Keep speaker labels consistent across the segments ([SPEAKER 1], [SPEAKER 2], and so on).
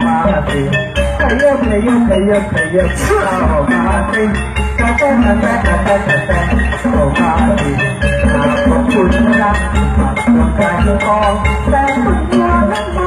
[SPEAKER 1] 发心，可乐可乐可乐可乐，吃到发心，哒哒哒哒哒哒哒哒，到发心，那不就是啦？那不就是啦？咱不要那么。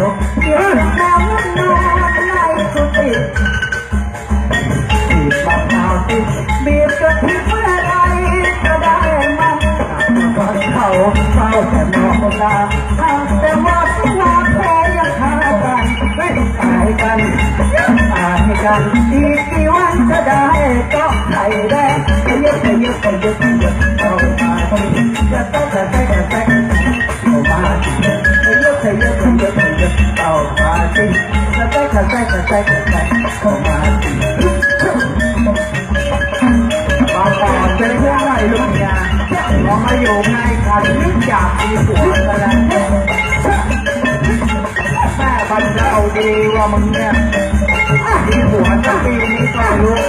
[SPEAKER 1] วเดี๋ยวน้ำนอนในสุดติดบีบมะพร้าวติดบีบกะทิเมื่อไรก็ได้มันก่อนเขาเฝ้าแต่มองตาทำแต่ว่าทุกวันแพ้ยังหากันไม่ตายกันตายกันอีกกี่วันจะได้ก็ไข่แดงขยับขยับขยับขยับเข้ามาจะต้องจะได้จะได้เข้ มาสิจะได้จะได้จะได้จะได้เข้ามาสิปาปอจะได้พวกอะไรลูกยาพอมาอยู่ในกันนึกอยากมีผัวซะแล้วแม่บันจะเอาดีว่ามึงเนี่ยมีผัวจะปีนี้ก็รู้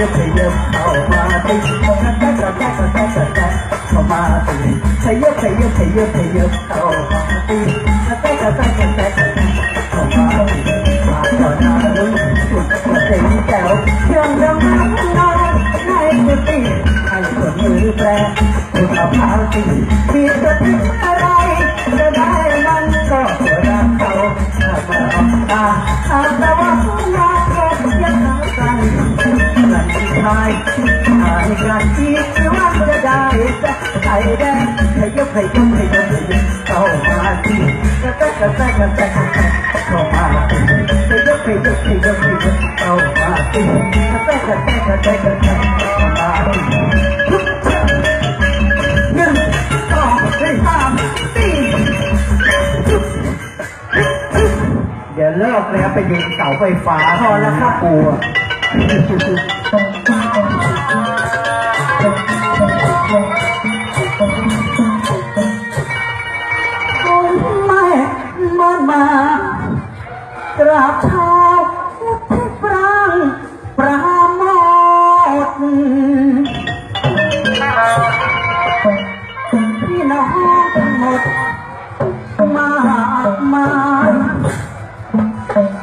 [SPEAKER 1] ยับขยับขยับเข้ามาติดกระแทกกระแทกกระแทกกระแทกเข้ามาติดขยับขยับขยับขยับเข้ามาติดกระแทกกระแทกกระแทกกระแทกเข้ามาติดมาต่อหน้าลุ้นสุดกระเซ็งแก้วเชื่องดังน้ำนอนในกุฏิให้สวนมือแปรคุณเอาพาติมีกระทิอะไรจะได้มันก็รักเขาถ้ามาออกตาหาต่ว่าคุณรักเขายังหากัน กันที่ชายหายกันที่ที่ว่าจะได้จะไข่แดงขยับขยับขยับขยับเข้ามาที่กระแทกกระแทกกระแทกกระแทกเข้ามาที่ขยับขยับขยับขยับเข้ามาที่กระแทกกระแทกกระแทกกระแทกเข้ามาที่หนึ่งสองสามสี่เดี๋ยวเลิกแล้วไปยืนเสาไฟฟ้าพอแล้วครับปูอ กราบเท้าที่ปรางปราโมทพี่น้องทั้งหมดมากมาย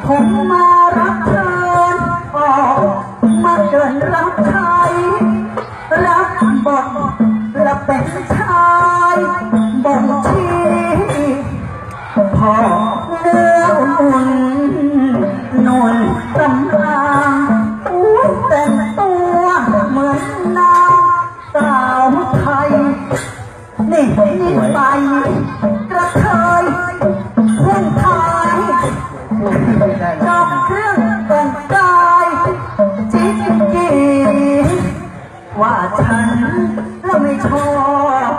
[SPEAKER 1] ผมมารับเชิญออกมาเกินรับใช้รับบทและเป็นชา นี่นี่ไปกระเทยพุ่งทายจบเครื่องแต่งกายจิกจีว่าฉันแล้วไม่ชอบ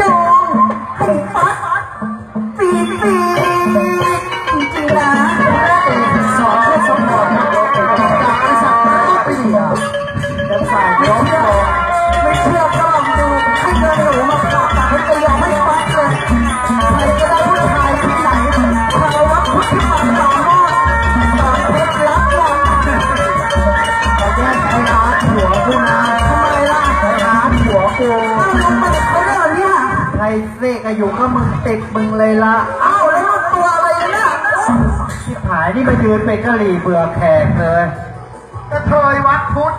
[SPEAKER 1] จองให้ฟัด
[SPEAKER 2] รเสกอายุก็มึงติดมึงเลยละ
[SPEAKER 1] อ้าวแล้วมันตัวอะไรเนี่ย
[SPEAKER 2] ที่ผายนี่มายืนเป็นกะหรี่เบื่อแขกเลย
[SPEAKER 3] กระเทยวัดพุทธ